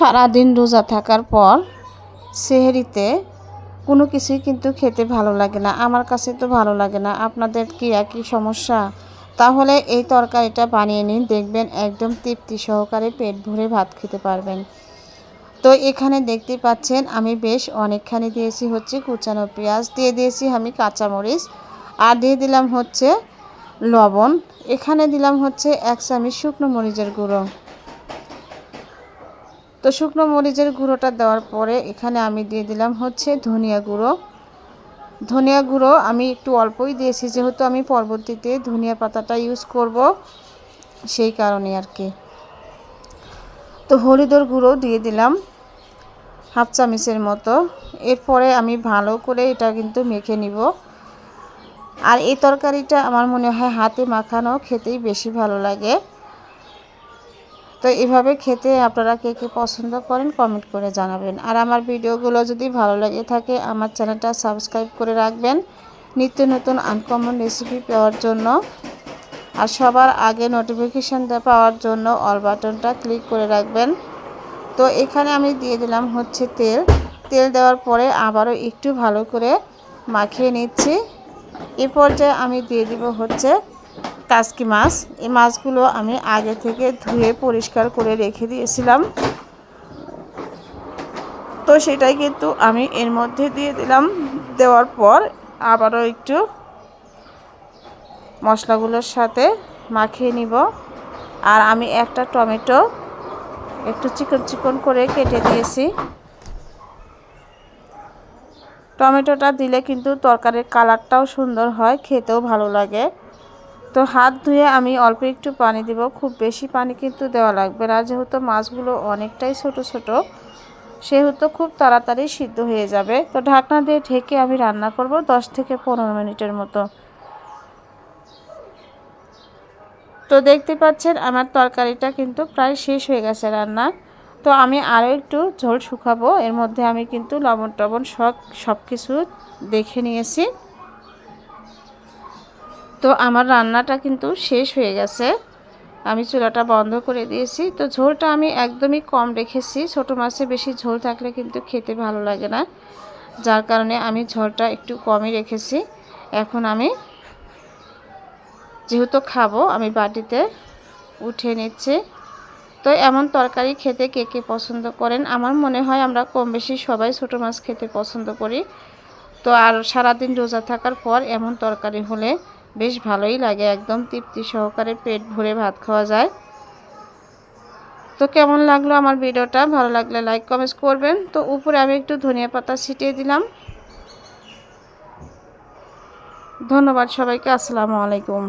সারাদিন রোজা থাকার পর সেহেরিতে কোনো কিছুই কিন্তু খেতে ভালো লাগে না। আমার কাছে তো ভালো লাগে না। আপনাদের কি একই সমস্যা? তাহলে এই তরকারিটা বানিয়ে নিন, দেখবেন একদম তৃপ্তি সহকারে পেট ভরে ভাত খেতে পারবেন। তো এখানে দেখতে পাচ্ছেন, আমি বেশ অনেকখানি দিয়েছি হচ্ছে কুচানো পেঁয়াজ, দিয়ে দিয়েছি আমি কাঁচামরিচ, আর দিয়ে দিলাম হচ্ছে লবণ। এখানে দিলাম হচ্ছে এক চামচ শুকনো মরিচের গুঁড়ো। তো শুকনো মরিচের গুঁড়োটা দেওয়ার পরে এখানে আমি দিয়ে দিলাম হচ্ছে ধনিয়া গুঁড়ো। ধনিয়া গুঁড়ো আমি একটু অল্পই দিয়েছি, যেহেতু আমি পরবর্তীতে ধনিয়া পাতাটা ইউজ করব সেই কারণে আর কি। তো হলুদের গুঁড়ো দিয়ে দিলাম হাফ চামচের মতো। এরপরে আমি ভালো করে এটা কিন্তু মেখে নিব। আর এই তরকারিটা আমার মনে হয় হাতে মাখানো খেতেই বেশি ভালো লাগে। তো এভাবে খেতে আপনারা কে কে পছন্দ করেন কমেন্ট করে জানাবেন। আর আমার ভিডিওগুলো যদি ভালো লাগে থাকে, আমার চ্যানেলটা সাবস্ক্রাইব করে রাখবেন। নিত্য নতুন আনকমন রেসিপি পাওয়ার জন্য। আর সবার আগে নোটিফিকেশান পাওয়ার জন্য অল বাটনটা ক্লিক করে রাখবেন। তো এখানে আমি দিয়ে দিলাম হচ্ছে তেল। তেল দেওয়ার পরে আবারও একটু ভালো করে মাখিয়ে নিচ্ছি। এ পর্যায়ে আমি দিয়ে দিব হচ্ছে কাসকি মাছ। এই মাছগুলো আমি আগে থেকে ধুয়ে পরিষ্কার করে রেখে দিয়েছিলাম। তো সেটাই কিন্তু আমি এর মধ্যে দিয়ে দিলাম। দেওয়ার পর আবারও একটু মশলাগুলোর সাথে মাখিয়ে নিব। আর আমি একটা টমেটো একটু চিকন চিকন করে কেটে দিয়েছি। টমেটোটা দিলে কিন্তু তরকারির কালারটাও সুন্দর হয়, খেতেও ভালো লাগে। তো হাত ধুয়ে আমি অল্প একটু পানি দিব। খুব বেশি পানি কিন্তু দেওয়া লাগবে না, যেহেতু মাছগুলো অনেকটাই ছোট ছোট, সেহেতু খুব তাড়াতাড়ি সিদ্ধ হয়ে যাবে। তো ঢাকনা দিয়ে ঢেকে আমি রান্না করব 10 থেকে পনেরো মিনিটের মতো। তো দেখতে পাচ্ছেন আমার তরকারিটা কিন্তু প্রায় শেষ হয়ে গেছে রান্না। তো আমি আরও একটু ঝোল শুকাবো, এর মধ্যে আমি কিন্তু লবণ টবণ সব সব কিছু দেখে নিয়েছি। তো আমার রান্নাটা কিন্তু শেষ হয়ে গেছে। আমি চুলাটা বন্ধ করে দিয়েছি। তো ঝোলটা আমি একদমই কম রেখেছি। ছোটো মাছে বেশি ঝোল থাকলে কিন্তু খেতে ভালো লাগে না। যার কারণে আমি ঝোলটা একটু কমই রেখেছি। এখন আমি যেহেতু খাব, আমি বাটিতে উঠে নিচ্ছি। তো এমন তরকারি খেতে কে কে পছন্দ করেন? আমার মনে হয় আমরা কম বেশি সবাই ছোটো মাছ খেতে পছন্দ করি। তো আর সারাদিন রোজা থাকার পর এমন তরকারি হলে বেশ ভালোই লাগে, একদম তৃপ্তি সহকারে পেট ভরে ভাত খাওয়া যায়। তো কেমন লাগল আমার ভিডিওটা? ভালো লাগলে লাইক কমেন্টস করবেন। তো উপরে আমি একটু ধনিয়া পাতা ছিটিয়ে দিলাম। ধন্যবাদ সবাইকে, আসসালামু আলাইকুম।